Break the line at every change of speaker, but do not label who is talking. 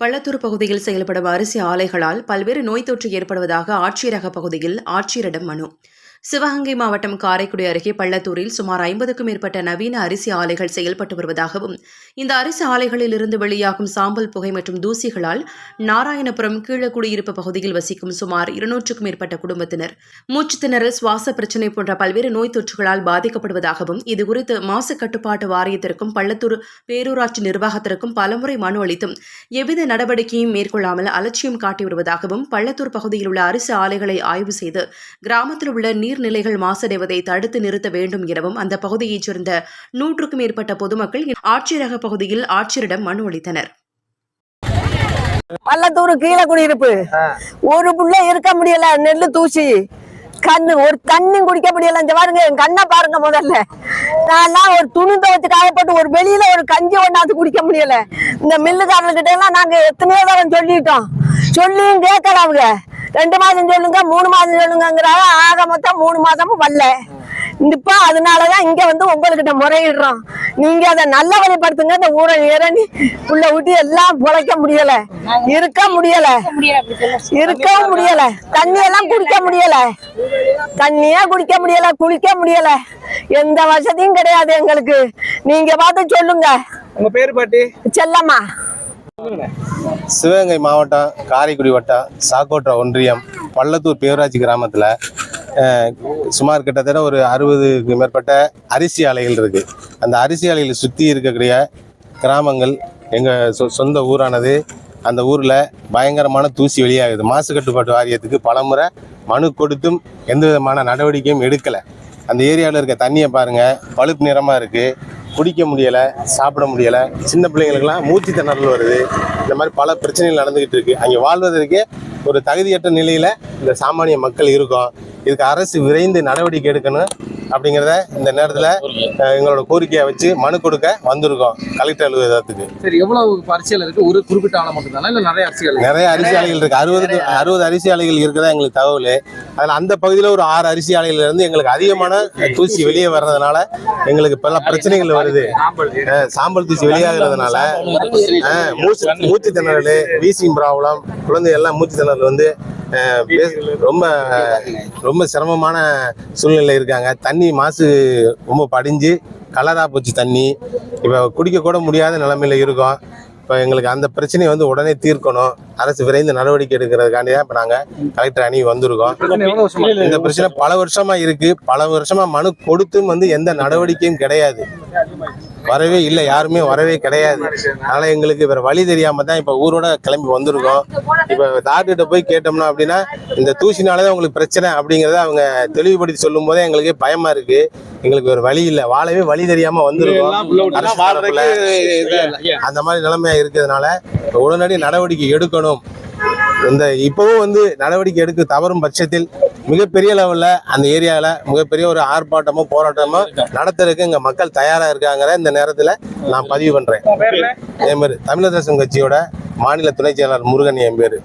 பள்ளத்தூர் பகுதியில் செயல்படும் அரிசி ஆலைகளால் பல்வேறு நோய் தொற்று ஏற்படுவதாக ஆட்சியரக பகுதியில் ஆட்சியரிடம் மனு சிவகங்கை மாவட்டம் காரைக்குடி அருகே பள்ளத்தூரில் சுமார் ஐம்பதுக்கும் மேற்பட்ட நவீன அரிசி ஆலைகள் செயல்பட்டு வருவதாகவும் இந்த அரிசி ஆலைகளில் இருந்து வெளியாகும் சாம்பல் புகை மற்றும் தூசிகளால் நாராயணபுரம் கீழக்குடியிருப்பு பகுதியில் வசிக்கும் சுமார் இருநூற்றுக்கும் மேற்பட்ட குடும்பத்தினர் மூச்சுத் திணறல் சுவாச பிரச்சினை போன்ற பல்வேறு நோய் தொற்றுகளால் பாதிக்கப்படுவதாகவும் இதுகுறித்து மாசு கட்டுப்பாட்டு வாரியத்திற்கும் பள்ளத்தூர் பேரூராட்சி நிர்வாகத்திற்கும் பலமுறை மனு அளித்தும் எவ்வித நடவடிக்கையும் மேற்கொள்ளாமல் அலட்சியம் காட்டி வருவதாகவும் பள்ளத்தூர் பகுதியில் உள்ள அரிசி ஆலைகளை ஆய்வு செய்து கிராமத்தில் உள்ள நீர் நீர்நிலைகள் மாசடைவதை தடுத்து நிறுத்த வேண்டும் எனவும் அந்த பகுதியைச் சேர்ந்த நூற்றுக்கும் மேற்பட்ட பொதுமக்கள் ஆட்சியரக பகுதியில் ஆட்சியரிடம் மனு அளித்தனர்.
பள்ளத்தூர் கீழே குடியிருப்பு. ஒரு புள்ள இருக்க முடியல நெல்லு தூசி. கண்ணு ஒரு தண்ணி குடிக்க முடியல. இந்த பாருங்க என் கண்ணை பாருங்க முதல்ல. நான் ஒரு துணி துவைச்சு காயப்பட்டு ஒரு வெளியில ஒரு கஞ்சி ஒண்ணாந்து குடிக்க முடியல. இந்த மில்லுக்காரர்கிட்ட எல்லாம் நாங்க எத்தனையோ தரம் சொல்லிட்டோம். சொல்லியும் கேட்கல அவங்க. ரெண்டு மாதம் சொல்லுங்க மூணு மாதம் சொல்லுங்கிறாங்க ஆக மொத்தம் மூணு மாதமும் வரல. இப்ப அதனாலதான் இங்க வந்து உங்ககிட்ட முறையிடுறோம். நீங்க அதை நல்ல வழிபடுத்துங்க இந்த ஊரை இறங்கி உள்ள விட்டு எல்லாம் பொழைக்க முடியல. இருக்க முடியல. இருக்கவும் முடியல. தண்ணி எல்லாம் குடிக்க முடியல. தண்ணியே குடிக்க முடியல குளிக்க முடியல. எந்த வசதியும் கிடையாது எங்களுக்கு. நீங்க பார்த்து சொல்லுங்க.
உங்க பேரு பாட்டி?
செல்லம்மா.
சிவகங்கை மாவட்டம் காரைக்குடி வட்டம் சாக்கோட்டை ஒன்றியம் பள்ளத்தூர் பேரூராட்சி கிராமத்தில் சுமார் கிட்டத்தட்ட ஒரு அறுபதுக்கு மேற்பட்ட அரிசி ஆலைகள் இருக்கு. அந்த அரிசி ஆலைகளை சுற்றி இருக்கக்கூடிய கிராமங்கள் எங்கள் சொ சொந்த ஊரானது. அந்த ஊரில் பயங்கரமான தூசி வெளியாகுது. மாசு கட்டுப்பாட்டு வாரியத்துக்கு பலமுறை மனு கொடுத்தும் எந்த விதமான நடவடிக்கையும் எடுக்கலை. அந்த ஏரியாவில் இருக்க தண்ணியை பாருங்கள் பழுப்பு நிறமாக இருக்குது குடிக்க முடியலை சாப்பிட முடியலை. சின்ன பிள்ளைங்களுக்கெல்லாம் மூச்சு திணறல் வருது. இந்த மாதிரி பல பிரச்சனைகள் நடந்துக்கிட்டு இருக்குது அங்கே வாழ்வதற்கே ஒரு தகுதியற்ற நிலையில் இந்த சாமானிய மக்கள் இருக்கோம். இதுக்கு அரசு விரைந்து நடவடிக்கை எடுக்கணும். அப்படிங்கிறத இந்த நேரத்தில் எங்களோட கோரிக்கையை வச்சு மனு கொடுக்க வந்திருக்கோம் கலெக்டர் அலுவலகத்துக்கு.
சரி எவ்வளவு பரிசைகள் இருக்கு? ஒரு குறிப்பிட்ட ஆளை மட்டும் தானே இல்ல நிறைய அரசியல்
நிறைய அரிசி ஆலைகள் இருக்கு. அறுபது அறுபது அரிசி ஆலைகள் இருக்கிறதா எங்களுக்கு தகவல். அதில் அந்த பகுதியில் ஒரு ஆறு அரிசி ஆலைகள்ல இருந்து எங்களுக்கு அதிகமான தூசி வெளியே வர்றதுனால எங்களுக்கு பல பிரச்சனைகள் வருது. சாம்பல் தூசி வெளியாகிறதுனால மூச்சு மூச்சு திணறல் வீசிங் ப்ராப்ளம் குழந்தை எல்லாம் மூச்சு திணறல் வந்து ரொம்ப ரொம்ப சிரமமான சூழ்நிலை இருக்காங்க. தண்ணி மாசு ரொம்ப படிஞ்சு கலராக போச்சு தண்ணி. இப்போ குடிக்க கூட முடியாத நிலமையில இருக்கோம். இப்போ எங்களுக்கு அந்த பிரச்சனையை வந்து உடனே தீர்க்கணும். அரசு விரைந்து நடவடிக்கை எடுக்கிறதுக்காண்டி தான் இப்போ நாங்கள் கலெக்டர் அணி வந்திருக்கோம். இந்த பிரச்சனை பல வருஷமா இருக்கு. பல வருஷமா மனு கொடுத்தும் வந்து எந்த நடவடிக்கையும் கிடையாது. வரவே இல்லை யாருமே வரவே கிடையாது. அதனால எங்களுக்கு வேற வழி தெரியாம தான் இப்ப ஊரோட கிளம்பி வந்திருக்கோம். இப்ப டாக்டர்கிட்ட போய் கேட்டோம்னா அப்படின்னா இந்த தூசினாலதான் உங்களுக்கு பிரச்சனை அப்படிங்கறத அவங்க தெளிவுபடுத்தி சொல்லும் போதே எங்களுக்கு பயமா இருக்கு. எங்களுக்கு ஒரு வழி இல்லை. வாழவே வழி தெரியாம வந்திருக்கோம். அந்த மாதிரி நிலைமையா இருக்கிறதுனால உடனடி நடவடிக்கை எடுக்கணும். இந்த இப்பவும் வந்து நடவடிக்கை எடுக்க தவறும் பட்சத்தில் மிகப்பெரிய லெவலில் அந்த ஏரியாவில் மிகப்பெரிய ஒரு ஆர்ப்பாட்டமோ போராட்டமோ நடத்துறதுக்கு இங்கே மக்கள் தயாராக இருக்காங்கிற இந்த நேரத்தில் நான் பதிவு
பண்ணுறேன்
அதே மாதிரி தமிழரசன் கட்சியோட மாநில துணைச் செயலாளர் முருகன் என் பேர்.